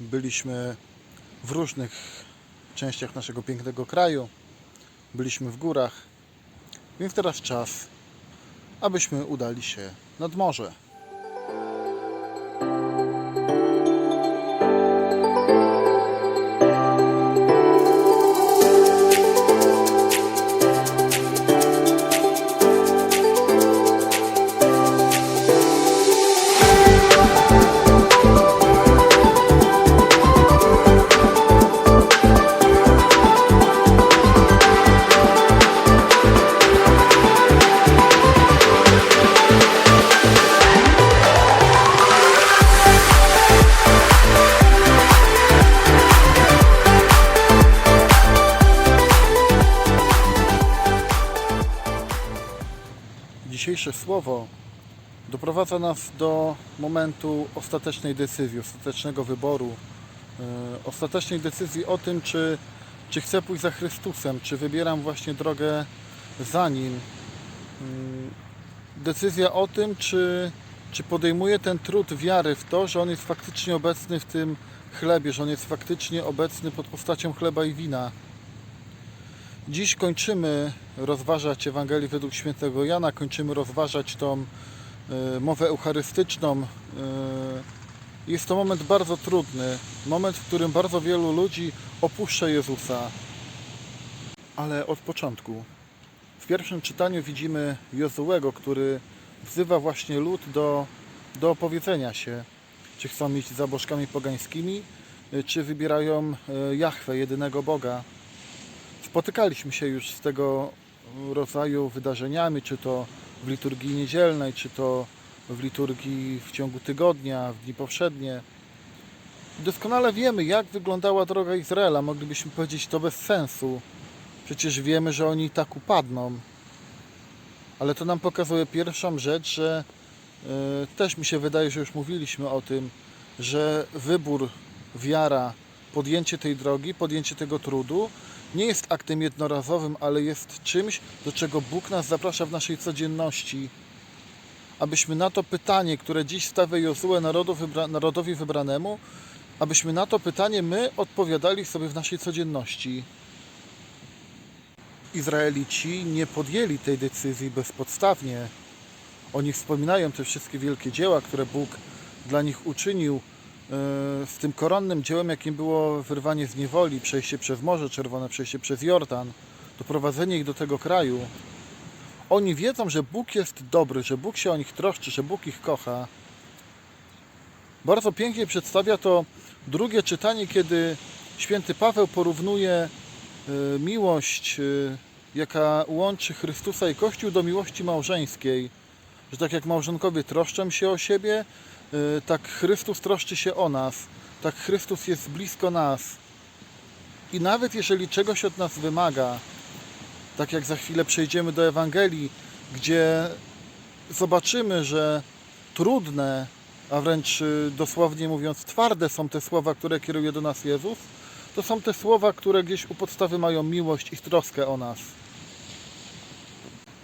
byliśmy w różnych częściach naszego pięknego kraju, byliśmy w górach, więc teraz czas, abyśmy udali się nad morze. Dzisiejsze słowo doprowadza nas do momentu ostatecznej decyzji, ostatecznego wyboru, e, ostatecznej decyzji o tym, czy, czy chcę pójść za Chrystusem, czy wybieram właśnie drogę za Nim. Mm, Decyzja o tym, czy, czy podejmuję ten trud wiary w to, że On jest faktycznie obecny w tym chlebie, że On jest faktycznie obecny pod postacią chleba i wina. Dziś kończymy rozważać Ewangelię według świętego Jana, kończymy rozważać tą e, mowę eucharystyczną. E, Jest to moment bardzo trudny, moment, w którym bardzo wielu ludzi opuszcza Jezusa. Ale od początku. W pierwszym czytaniu widzimy Jozułego, który wzywa właśnie lud do, do opowiedzenia się, czy chcą iść za bożkami pogańskimi, e, czy wybierają Jahwe, jedynego Boga spotykaliśmy się już z tego rodzaju wydarzeniami, czy to w liturgii niedzielnej, czy to w liturgii w ciągu tygodnia, w dni powszednie. Doskonale wiemy, jak wyglądała droga Izraela. Moglibyśmy powiedzieć to bez sensu. Przecież wiemy, że oni i tak upadną. Ale to nam pokazuje pierwszą rzecz, że e, też mi się wydaje, że już mówiliśmy o tym, że wybór, wiara, podjęcie tej drogi, podjęcie tego trudu nie jest aktem jednorazowym, ale jest czymś, do czego Bóg nas zaprasza w naszej codzienności. Abyśmy na to pytanie, które dziś stawia Jozue wybra narodowi wybranemu, abyśmy na to pytanie my odpowiadali sobie w naszej codzienności. Izraelici nie podjęli tej decyzji bezpodstawnie. Oni wspominają te wszystkie wielkie dzieła, które Bóg dla nich uczynił, z tym koronnym dziełem, jakim było wyrwanie z niewoli, przejście przez Morze Czerwone, przejście przez Jordan, doprowadzenie ich do tego kraju. Oni wiedzą, że Bóg jest dobry, że Bóg się o nich troszczy, że Bóg ich kocha. Bardzo pięknie przedstawia to drugie czytanie, kiedy święty Paweł porównuje e, miłość, e, jaka łączy Chrystusa i Kościół do miłości małżeńskiej. Że tak jak małżonkowie troszczą się o siebie, tak Chrystus troszczy się o nas. Tak Chrystus jest blisko nas. I nawet jeżeli czegoś od nas wymaga, tak jak za chwilę przejdziemy do Ewangelii, gdzie zobaczymy, że trudne, a wręcz y, dosłownie mówiąc twarde są te słowa, które kieruje do nas Jezus, to są te słowa, które gdzieś u podstawy mają miłość i troskę o nas.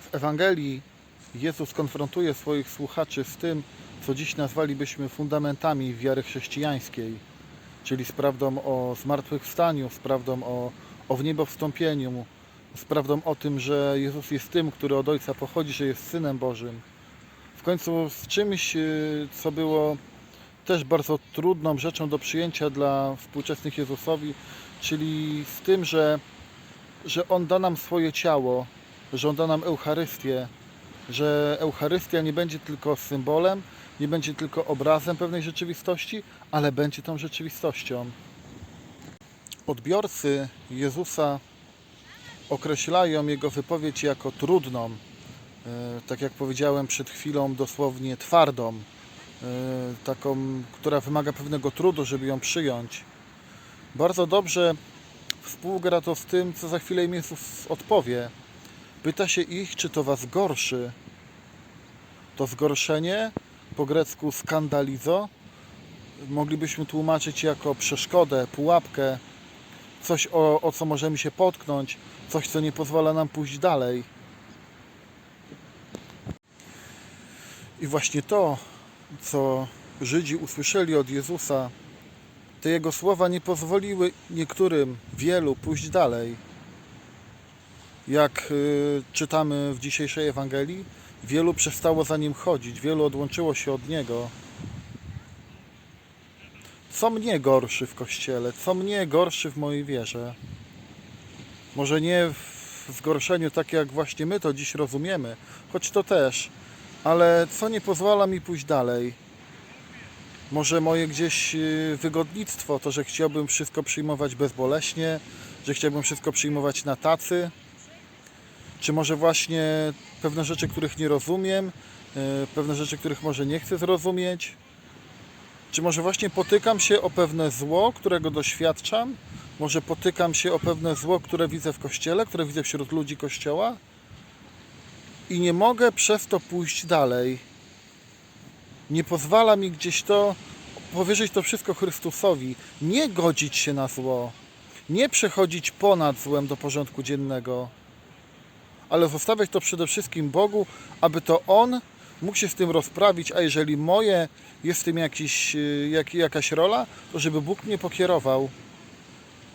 W Ewangelii Jezus konfrontuje swoich słuchaczy z tym, co dziś nazwalibyśmy fundamentami wiary chrześcijańskiej, czyli z prawdą o zmartwychwstaniu, z prawdą o, o wniebowstąpieniu, z prawdą o tym, że Jezus jest tym, który od Ojca pochodzi, że jest Synem Bożym. W końcu z czymś, y, co było też bardzo trudną rzeczą do przyjęcia dla współczesnych Jezusowi, czyli z tym, że, że On da nam swoje ciało, że On da nam Eucharystię, że Eucharystia nie będzie tylko symbolem, nie będzie tylko obrazem pewnej rzeczywistości, ale będzie tą rzeczywistością. Odbiorcy Jezusa określają Jego wypowiedź jako trudną, e, tak jak powiedziałem przed chwilą, dosłownie twardą, e, taką, która wymaga pewnego trudu, żeby ją przyjąć. Bardzo dobrze współgra to z tym, co za chwilę im Jezus odpowie. Pyta się ich, czy to was gorszy. To zgorszenie, po grecku skandalizo, moglibyśmy tłumaczyć jako przeszkodę, pułapkę, coś o, o co możemy się potknąć, coś co nie pozwala nam pójść dalej. I właśnie to, co Żydzi usłyszeli od Jezusa, te Jego słowa nie pozwoliły niektórym, wielu pójść dalej. Jak y, czytamy w dzisiejszej Ewangelii, wielu przestało za Nim chodzić, wielu odłączyło się od Niego. Co mnie gorszy w Kościele? Co mnie gorszy w mojej wierze? Może nie w zgorszeniu tak jak właśnie my to dziś rozumiemy, choć to też, ale co nie pozwala mi pójść dalej? Może moje gdzieś y, wygodnictwo, to, że chciałbym wszystko przyjmować bezboleśnie, że chciałbym wszystko przyjmować na tacy? Czy może właśnie pewne rzeczy, których nie rozumiem, y, pewne rzeczy, których może nie chcę zrozumieć? Czy może właśnie potykam się o pewne zło, którego doświadczam? Może potykam się o pewne zło, które widzę w kościele, które widzę wśród ludzi kościoła? I nie mogę przez to pójść dalej. Nie pozwala mi gdzieś to powierzyć to wszystko Chrystusowi. Nie godzić się na zło. Nie przechodzić ponad złem do porządku dziennego. Ale zostawiać to przede wszystkim Bogu, aby to On mógł się z tym rozprawić, a jeżeli moje jest w tym jakiś, y, jak, jakaś rola, to żeby Bóg mnie pokierował.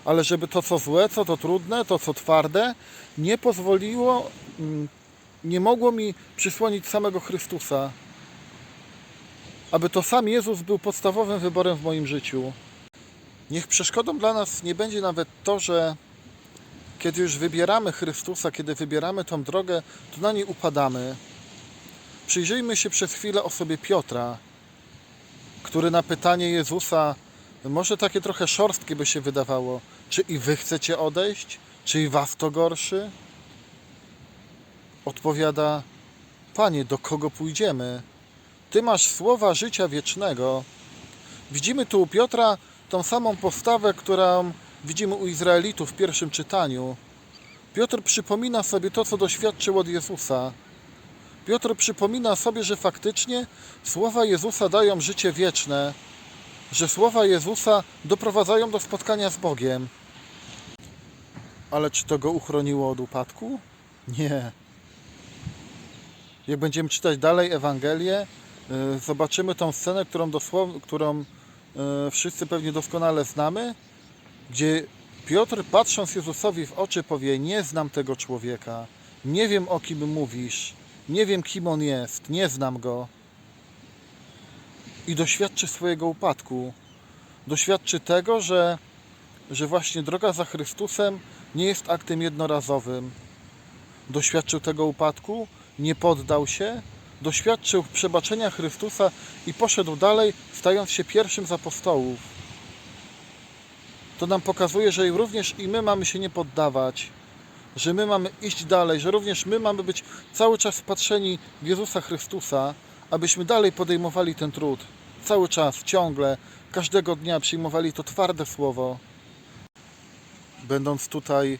Ale żeby to, co złe, co to trudne, to, co twarde, nie pozwoliło, mm, nie mogło mi przysłonić samego Chrystusa. Aby to sam Jezus był podstawowym wyborem w moim życiu. Niech przeszkodą dla nas nie będzie nawet to, że kiedy już wybieramy Chrystusa, kiedy wybieramy tą drogę, to na niej upadamy. Przyjrzyjmy się przez chwilę osobie Piotra, który na pytanie Jezusa, może takie trochę szorstkie by się wydawało, czy i wy chcecie odejść? Czy i was to gorszy? Odpowiada, Panie, do kogo pójdziemy? Ty masz słowa życia wiecznego. Widzimy tu u Piotra tą samą postawę, którą widzimy u Izraelitów w pierwszym czytaniu. Piotr przypomina sobie to, co doświadczył od Jezusa. Piotr przypomina sobie, że faktycznie słowa Jezusa dają życie wieczne, że słowa Jezusa doprowadzają do spotkania z Bogiem. Ale czy to go uchroniło od upadku? Nie. Jak będziemy czytać dalej Ewangelię, y, zobaczymy tą scenę, którą, dosłow, którą y, wszyscy pewnie doskonale znamy, gdzie Piotr patrząc Jezusowi w oczy powie, nie znam tego człowieka, nie wiem o kim mówisz, nie wiem kim on jest, nie znam go. I doświadczy swojego upadku. Doświadczy tego, że, że właśnie droga za Chrystusem nie jest aktem jednorazowym. Doświadczył tego upadku, nie poddał się, doświadczył przebaczenia Chrystusa i poszedł dalej, stając się pierwszym z apostołów. To nam pokazuje, że również i my mamy się nie poddawać, że my mamy iść dalej, że również my mamy być cały czas wpatrzeni w Jezusa Chrystusa, abyśmy dalej podejmowali ten trud. Cały czas, ciągle, każdego dnia przyjmowali to twarde słowo. Będąc tutaj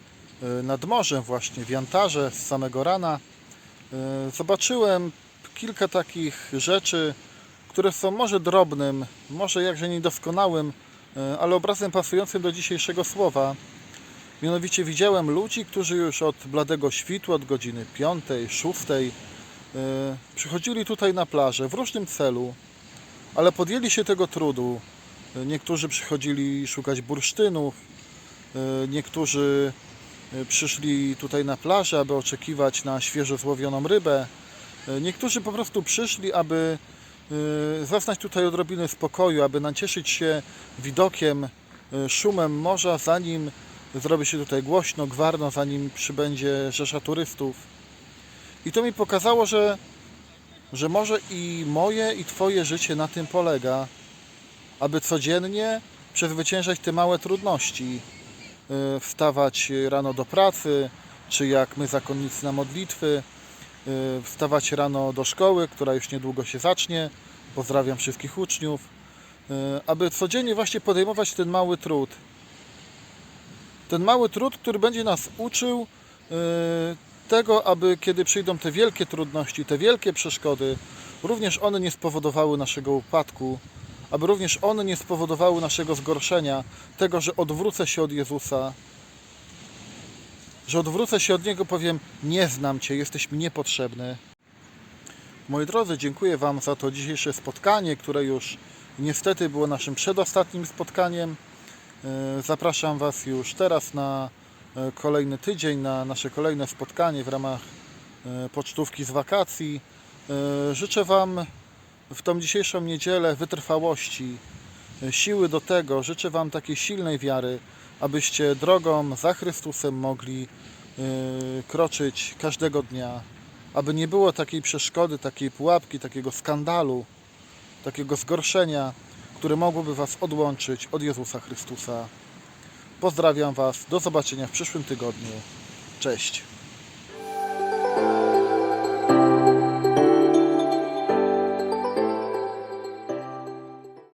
y, nad morzem właśnie, w Jantarze z samego rana, y, zobaczyłem kilka takich rzeczy, które są może drobnym, może jakże niedoskonałym, ale obrazem pasującym do dzisiejszego słowa. Mianowicie widziałem ludzi, którzy już od bladego świtu, od godziny 5, 6 przychodzili tutaj na plażę w różnym celu, ale podjęli się tego trudu. Y, Niektórzy przychodzili szukać bursztynów, niektórzy przyszli tutaj na plażę, aby oczekiwać na świeżo złowioną rybę. Niektórzy po prostu przyszli, aby zaznać tutaj odrobinę spokoju, aby nacieszyć się widokiem, y, szumem morza, zanim zrobi się tutaj głośno, gwarno, zanim przybędzie rzesza turystów. I to mi pokazało, że, że może i moje, i Twoje życie na tym polega, aby codziennie przezwyciężać te małe trudności. Y, Wstawać rano do pracy, czy jak my zakonnicy na modlitwy, y, wstawać rano do szkoły, która już niedługo się zacznie. Pozdrawiam wszystkich uczniów. Y, Aby codziennie właśnie podejmować ten mały trud. Ten mały trud, który będzie nas uczył y, tego, aby kiedy przyjdą te wielkie trudności, te wielkie przeszkody, również one nie spowodowały naszego upadku, aby również one nie spowodowały naszego zgorszenia, tego, że odwrócę się od Jezusa, że odwrócę się od Niego, powiem, nie znam Cię, jesteś mi niepotrzebny. Moi drodzy, dziękuję Wam za to dzisiejsze spotkanie, które już niestety było naszym przedostatnim spotkaniem. E, Zapraszam Was już teraz na e, kolejny tydzień, na nasze kolejne spotkanie w ramach e, pocztówki z wakacji. Życzę Wam w tą dzisiejszą niedzielę wytrwałości, siły do tego. Życzę Wam takiej silnej wiary, abyście drogą za Chrystusem mogli e, kroczyć każdego dnia, aby nie było takiej przeszkody, takiej pułapki, takiego skandalu, takiego zgorszenia, które mogłoby Was odłączyć od Jezusa Chrystusa. Pozdrawiam Was, do zobaczenia w przyszłym tygodniu. Cześć.